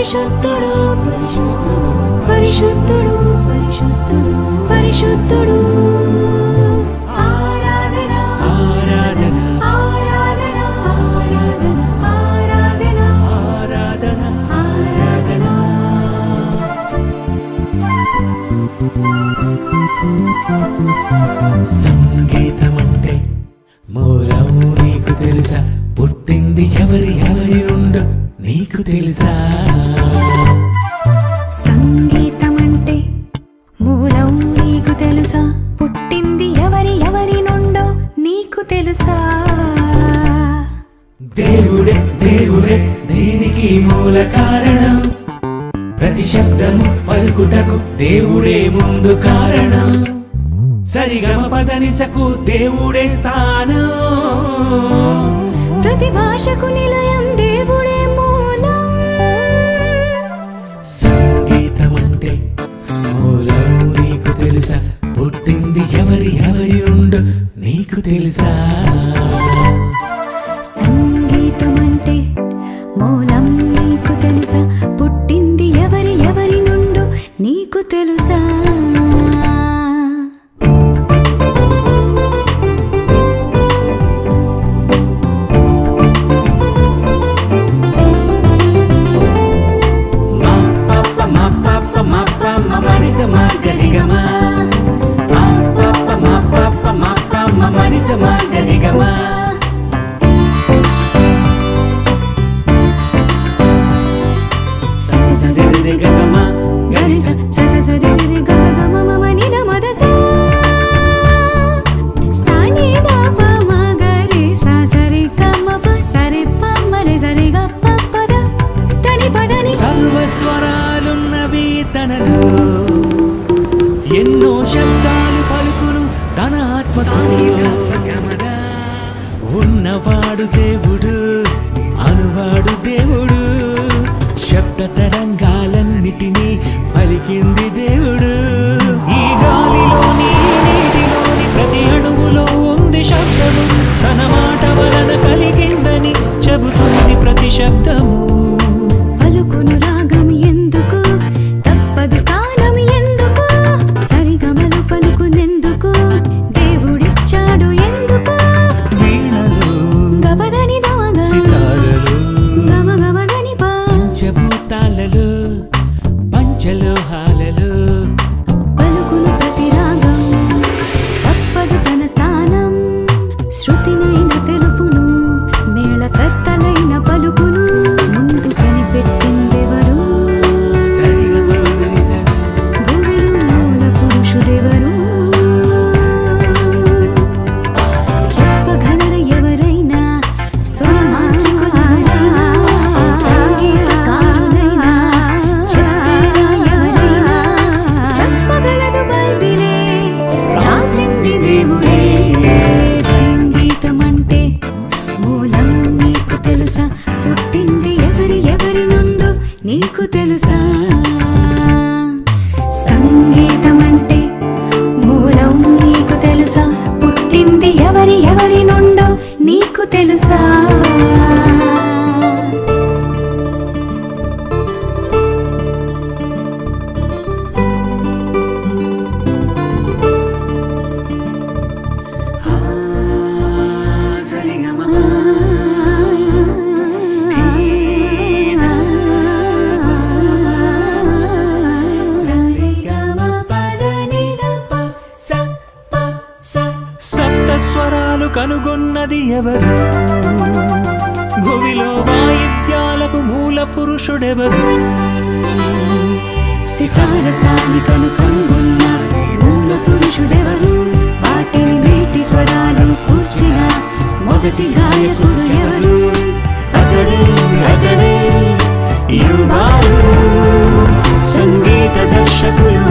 పరిశుద్ధుడు పరిశుద్ధుడు పరిశుద్ధుడు పరిశుద్ధుడు. ఆరాధన ఆరాధన ఆరాధన ఆరాధన ఆరాధన. ఆరాధన. సంగీతం అంటే మూలం నీకు తెలుసా? పుట్టింది ఎవరి ఎవరి నుండో? నీకు తెలుసా? సంగీతం అంటే మూలం నీకు తెలుసా? పుట్టింది ఎవరి ఎవరి నుండో నీకు తెలుసా? దేవుడే దేవుడే దీనికి మూల కారణం. ప్రతి శబ్దము పలుకుటకు దేవుడే ముందు కారణం. సరిగమ పదనిసకు దేవుడే స్థానం. ప్రతి భాషకు నిలయం తెలుసా? సంగీతం అంటే మూలం నీకు తెలుసా? పుట్టింది ఎవరి ఎవరి నుండో నీకు తెలుసా? ఉన్నవాడు దేవుడు అనువాడు దేవుడు. శబ్ద తరంగాలన్నిటినీ పలికింది దేవుడు. ఈ గాలిలోని నీటిలోని ప్రతి అణువులో ఉంది శబ్దము. తన మాట వలన కలిగిందని చెబుతుంది ప్రతి శబ్దము. కనుగొన్నది ఎవరు? భువిలో వాయిద్యాలకు మూల పురుషుడెవరు? సితార సాయికను కనుగొన్న మూల పురుషుడెవరు? వాటిని వీటి స్వరాలను కూర్చిన మొదటి గాయకుడు ఎవరు? అతడే అతడే యువాలు సంగీత దర్శకులు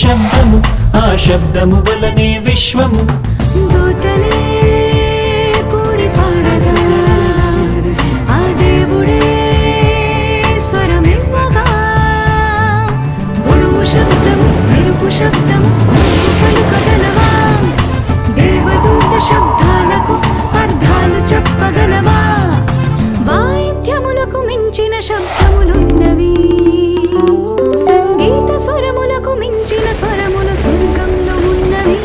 శబ్దము ఆ శబ్దము వలనే విశ్వము. దూతలే మించిన స్వరములు స్వర్గంలో ఉన్నవి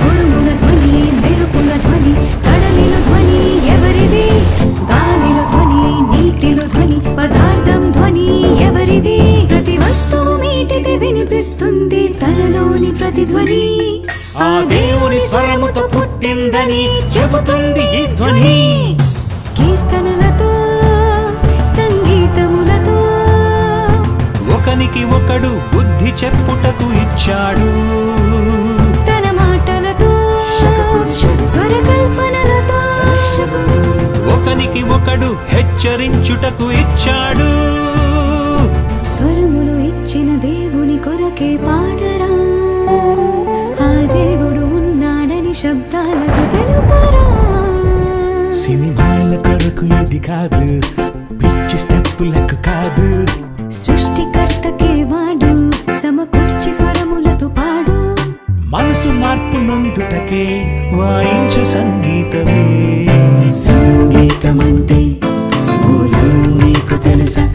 గురుముల ధ్వని మెరుపుల ధ్వని కడలిలో ధ్వని ఎవరిది? గాలిలో ధ్వని నీటిలో ధ్వని పదార్థం ధ్వని ఎవరిది? ప్రతి వస్తువు మీటికి వినిపిస్తుంది తనలోని ప్రతిధ్వని. ఆ దేవుని స్వరముతో పుట్టిందని చెబుతుంది ఈ ధ్వని. కీర్తనలతో ఒకనికి ఒకడు బుద్ధి చెప్పుటకు ఇచ్చాడు. తన మాటలతో ఒకనికి ఒకడు హెచ్చరించుటకు ఇచ్చాడు. స్వరములు ఇచ్చిన దేవుని కొరకే పాడరా. ఆ దేవుడు ఉన్నాడని శబ్దాలతో తెలుపరా. సినిమాల కొరకు ఇది కాదు పిచ్చి స్టెప్పులకు కాదు. సృష్టికర్తకే వాడు సమకూర్చి స్వరములతో పాడు. మనసు మార్పు నొందుటకే వాయించు సంగీతమే. సంగీతం అంటే నీకు తెలుసా?